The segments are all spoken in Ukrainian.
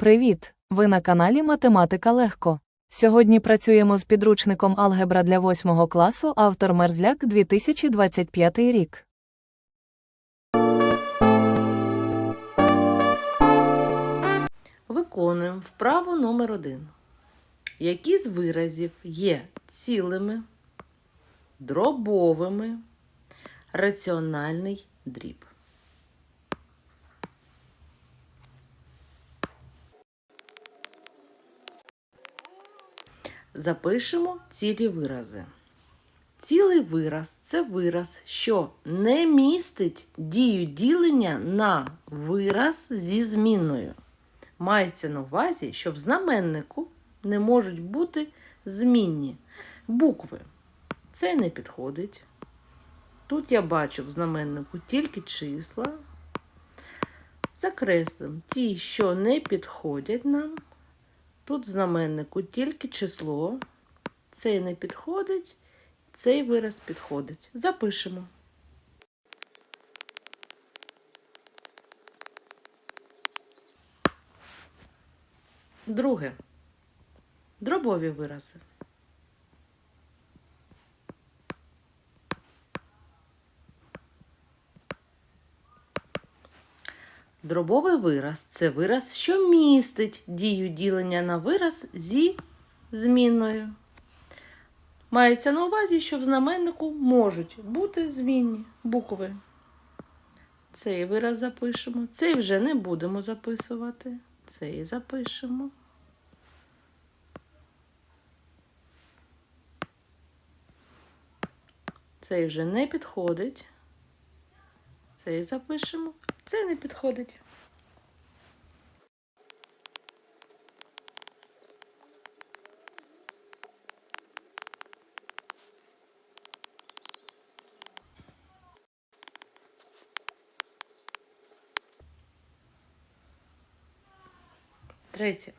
Привіт! Ви на каналі Математика Легко. Сьогодні працюємо з підручником Алгебра для 8 класу, автор Мерзляк 2025 рік. Виконуємо вправу номер один. Які з виразів є цілими, дробовими, раціональний дріб? Запишемо цілі вирази. Цілий вираз це вираз, що не містить дію ділення на вираз зі змінною. Мається на увазі, що в знаменнику не можуть бути змінні букви. Це не підходить. Тут я бачу в знаменнику тільки числа. Закреслимо ті, що не підходять нам. Тут в знаменнику тільки число. Цей не підходить, цей вираз підходить. Запишемо. Друге. Дробові вирази. Дробовий вираз це вираз, що містить дію ділення на вираз зі змінною. Мається на увазі, що в знаменнику можуть бути змінні букви. Цей вираз запишемо. Цей вже не будемо записувати. Цей запишемо. Цей вже не підходить. Цей запишемо. Цей не підходить. Третє.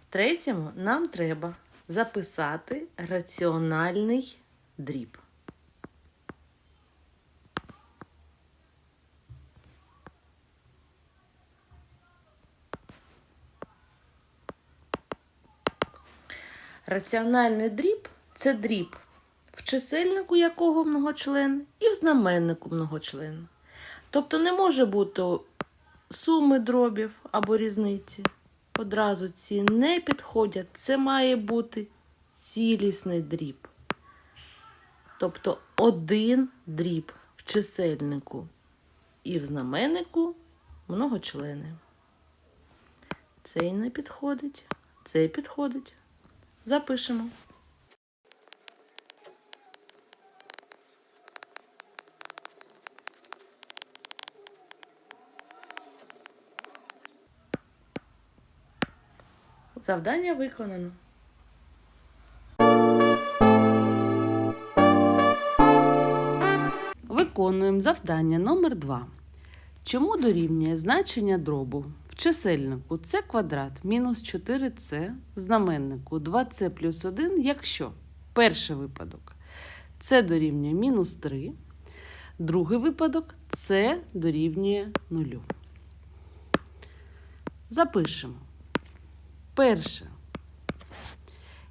В третьому нам треба записати раціональний дріб. Раціональний дріб це дріб, в чисельнику якого многочлен і в знаменнику многочлен. Тобто не може бути суми дробів або різниці. Одразу ці не підходять. Це має бути цілісний дріб. Тобто один дріб в чисельнику і в знаменнику многочлени. Цей не підходить, цей підходить. Запишемо. Завдання виконано. Виконуємо завдання номер 2 Чому дорівнює значення дробу? Чисельнику це квадрат мінус 4c, в знаменнику 2c плюс 1, якщо перший випадок це дорівнює мінус 3, другий випадок це дорівнює 0. Запишемо. Перше.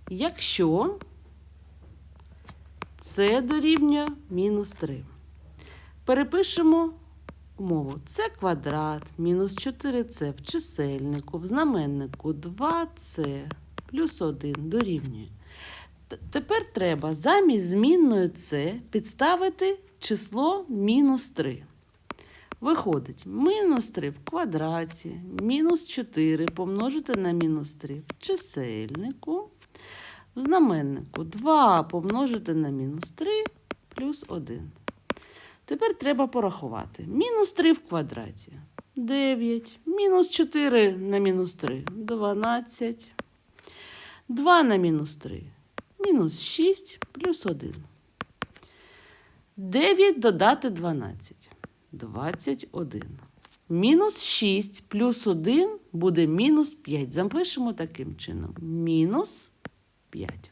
Якщо це дорівнює мінус 3. Перепишемо умову. Це квадрат мінус 4c в чисельнику, в знаменнику 2c плюс 1 дорівнює. Тепер треба замість змінної c підставити число мінус 3. Виходить, мінус 3 в квадраті, мінус 4 помножити на мінус 3 в чисельнику, в знаменнику 2 помножити на мінус 3 плюс 1. Тепер треба порахувати. Мінус 3 в квадраті 9, мінус 4 на мінус 3 12, 2 на мінус 3 мінус 6 плюс 1. 9 додати 12. 21. Мінус 6 плюс 1 буде мінус 5. Запишемо таким чином. Мінус 5.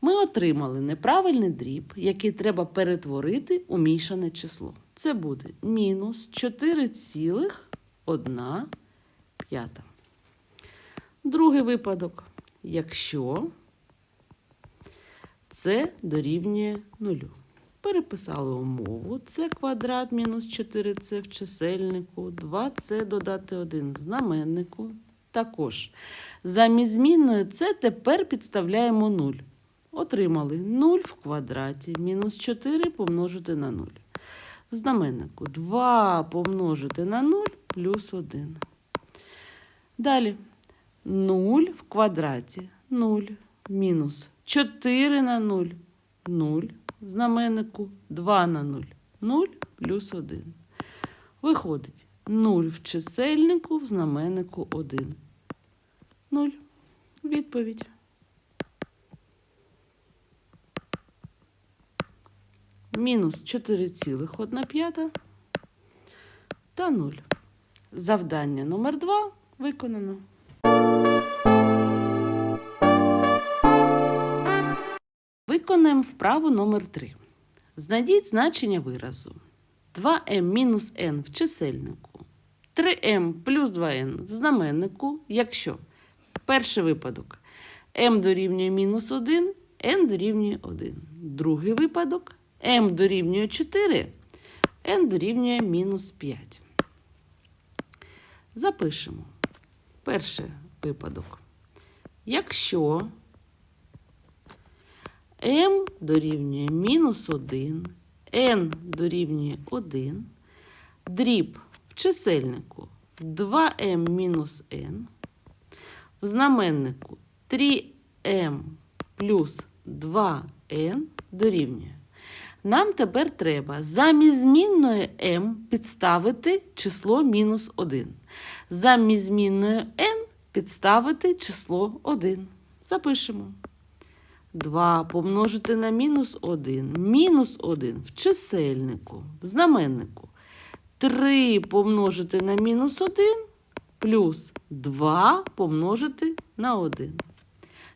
Ми отримали неправильний дріб, який треба перетворити у мішане число. Це буде мінус 4,1 п'ята. Другий випадок. Якщо це дорівнює нулю. Переписали умову. Це квадрат мінус 4c в чисельнику, 2c додати 1 в знаменнику. Також замість змінної це тепер підставляємо 0. Отримали 0 в квадраті мінус 4 помножити на 0. В знаменнику 2 помножити на 0 плюс 1. Далі 0 в квадраті 0 мінус 4 на 0 0 в знаменнику 2 на 0 0 плюс 1. Виходить 0 в чисельнику в знаменнику 1. 0. Відповідь. Мінус 4,1 та 0. Завдання номер 2 виконано. Виконаємо вправу номер 3. Знайдіть значення виразу. 2m мінус n в чисельнику. 3m плюс 2n в знаменнику, якщо перший випадок m дорівнює мінус 1, n дорівнює 1. Другий випадок m дорівнює 4, n дорівнює мінус 5. Запишемо. Перший випадок. Якщо m дорівнює мінус 1, n дорівнює 1, дріб в чисельнику 2m мінус n, в знаменнику 3m плюс 2n дорівнює. Нам тепер треба замість змінної m підставити число мінус 1. Замість змінної n підставити число 1. Запишемо. 2 помножити на мінус 1. Мінус 1 в чисельнику, в знаменнику. 3 помножити на мінус 1 плюс 2 помножити на 1.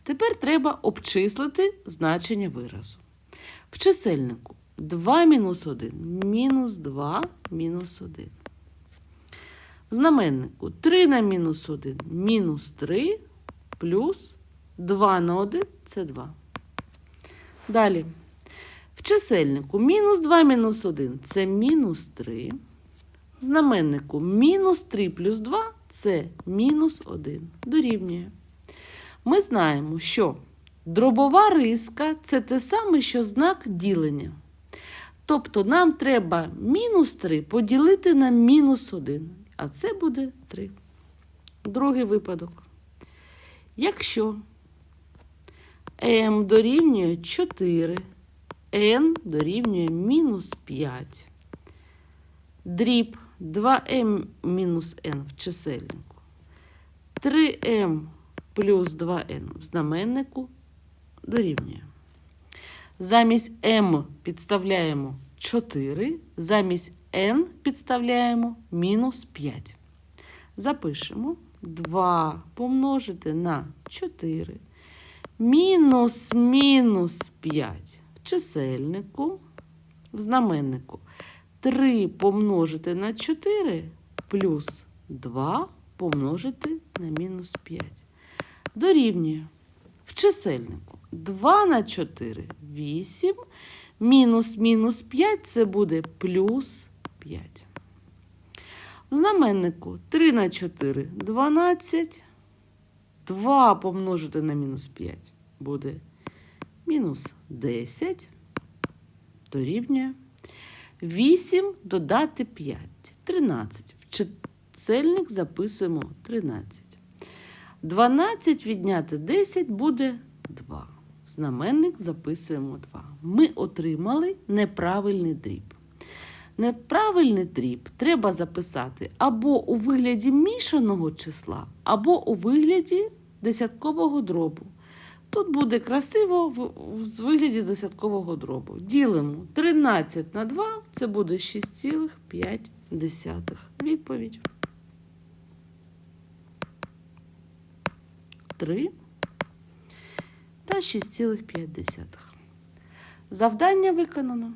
Тепер треба обчислити значення виразу. В чисельнику 2 мінус 1 мінус 2 мінус 1. В знаменнику 3 на мінус 1 мінус 3 плюс 2 на 1 це 2. Далі. В чисельнику мінус 2 мінус 1 це мінус 3. В знаменнику мінус 3 плюс 2 це мінус 1. Дорівнює. Ми знаємо, що дробова риска це те саме, що знак ділення. Тобто нам треба мінус 3 поділити на мінус 1, а це буде 3. Другий випадок. Якщо m дорівнює 4, n дорівнює мінус 5, дріб 2m мінус n в чисельнику, 3m плюс 2n в знаменнику дорівнює. Замість m підставляємо 4, замість n підставляємо мінус 5. Запишемо 2 помножити на 4. Мінус мінус 5 в чисельнику, в знаменнику. 3 помножити на 4 плюс 2 помножити на мінус 5. Дорівнює в чисельнику 2 на 4 8. Мінус мінус 5 це буде плюс 5. В знаменнику 3 на 4 12. 2 помножити на мінус 5 буде мінус 10. Дорівнює. 8 додати 5. 13. В чисельник записуємо 13. 12 відняти 10 буде 2. Знаменник записуємо 2. Ми отримали неправильний дріб. Неправильний дріб треба записати або у вигляді мішаного числа, або у вигляді десяткового дробу. Тут буде красиво в вигляді десяткового дробу. Ділимо 13 на 2, це буде 6,5. Відповідь. 3 та 6,5. Завдання виконано.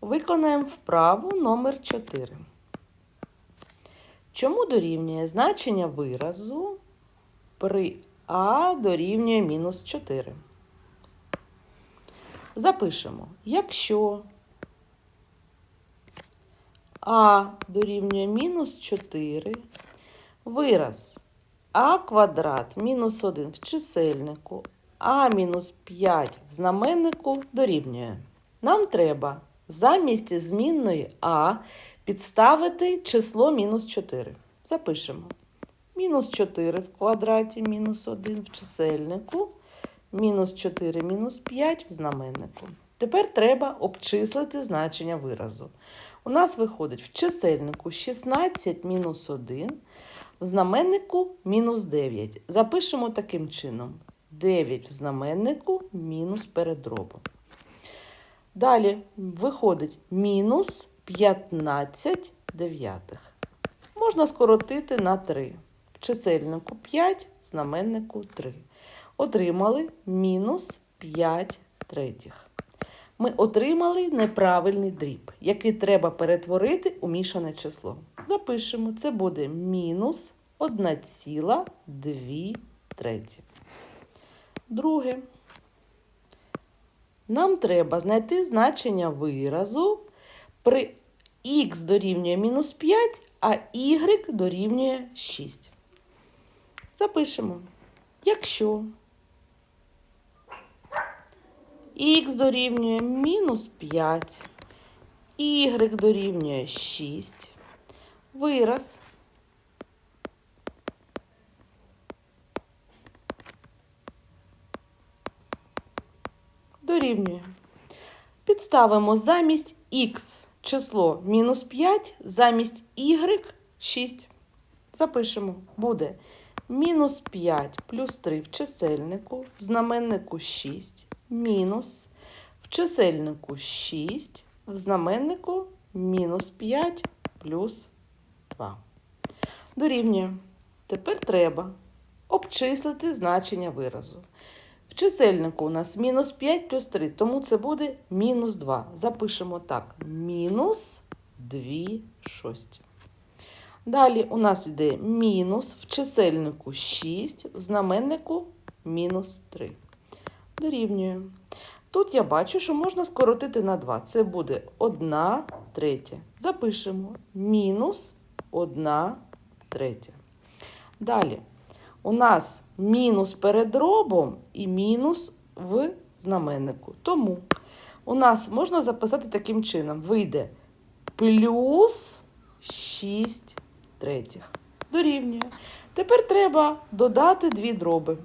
Виконаємо вправу номер 4. Чому дорівнює значення виразу при а дорівнює мінус 4? Запишемо, якщо а дорівнює мінус 4, вираз а квадрат мінус 1 в чисельнику, а мінус 5 в знаменнику дорівнює. Нам треба замість змінної а підставити число мінус 4. Запишемо. Мінус 4 в квадраті мінус 1 в чисельнику, мінус 4 мінус 5 в знаменнику. Тепер треба обчислити значення виразу. У нас виходить в чисельнику 16 мінус 1, в знаменнику мінус 9. Запишемо таким чином: 9 в знаменнику мінус перед дробом. Далі виходить мінус 15 дев'ятих. Можна скоротити на 3. В чисельнику 5, в знаменнику 3. Отримали мінус 5 третіх. Ми отримали неправильний дріб, який треба перетворити у мішане число. Запишемо, це буде мінус 1,2 треті. Друге. Нам треба знайти значення виразу при х дорівнює мінус 5, а y дорівнює 6. Запишемо. Якщо х дорівнює мінус 5, y дорівнює 6, вираз дорівнює. Підставимо замість х число мінус 5, замість y 6. Запишемо. Буде мінус 5 плюс 3 в чисельнику, в знаменнику 6, мінус в чисельнику 6, в знаменнику мінус 5 плюс 2. Дорівнює. Тепер треба обчислити значення виразу. В чисельнику у нас мінус 5 плюс 3, тому це буде мінус 2. Запишемо так: мінус 2 шості. Далі у нас йде мінус в чисельнику 6, в знаменнику мінус 3. Дорівнює. Тут я бачу, що можна скоротити на 2. Це буде 1 третя. Запишемо мінус 1 третя. Далі у нас мінус перед дробом і мінус в знаменнику. Тому у нас можна записати таким чином: вийде плюс 6 третіх. Дорівнює. Тепер треба додати дві дроби.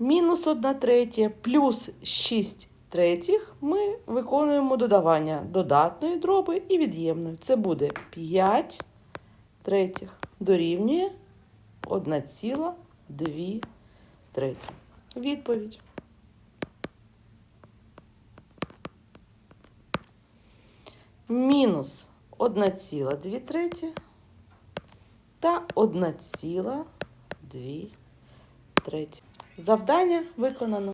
Мінус 1 третя плюс 6 третіх ми виконуємо додавання додатної дроби і від'ємної. Це буде 5 третіх. Дорівнює 1,2 треті. Відповідь. Мінус 1,2 треті та 1,2 треті. Завдання виконано.